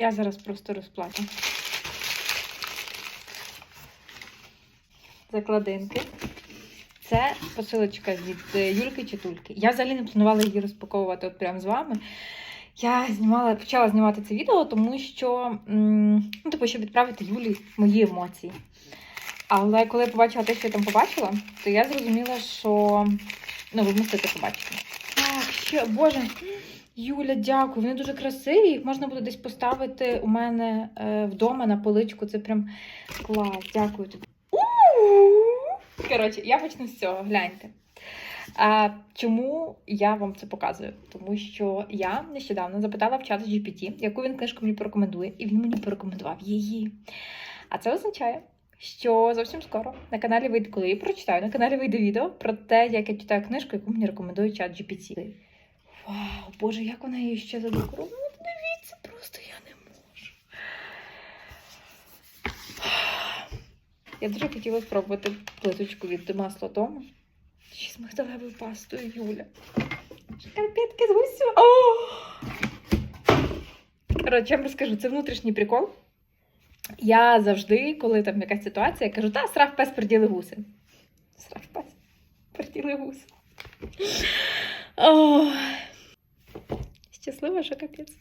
Я зараз просто розплачу. Закладинки. Це посилочка від е, Юльки Читульки. Я взагалі не планувала її розпаковувати от прямо з вами. Я знімала, почала знімати це відео, тому що, ну, типу, щоб відправити Юлі мої емоції. Але коли я побачила те, що я там побачила, то я зрозуміла, що ну, ви мусите побачити. Так, ще, боже, Юля, дякую. Вони дуже красиві. Їх можна буде десь поставити у мене е, вдома на поличку. Це прям клас. Дякую тобі. Коротше, я почну з цього. Гляньте. А, чому я вам це показую? Тому що я нещодавно запитала в чат GPT, яку він книжку мені порекомендує, і він мені порекомендував її. А це означає, що зовсім скоро на каналі вийде, коли я прочитаю, на каналі вийде відео про те, як я читаю книжку, яку мені рекомендує чат GPT. Вау, Боже, як вона її ще задекорована. Дивіться, просто я не можу. Я дуже хотіла спробувати плиточку від масла Тома. Ще з мигдалевою пастою Юля. Шкарпетки з гусю. Коротше, я вам розкажу, це внутрішній прикол. Я завжди, коли там якась ситуація, я кажу, та страх пес приділи гуси. Страх пес приділи гуси. Ох. Щаслива, що капець.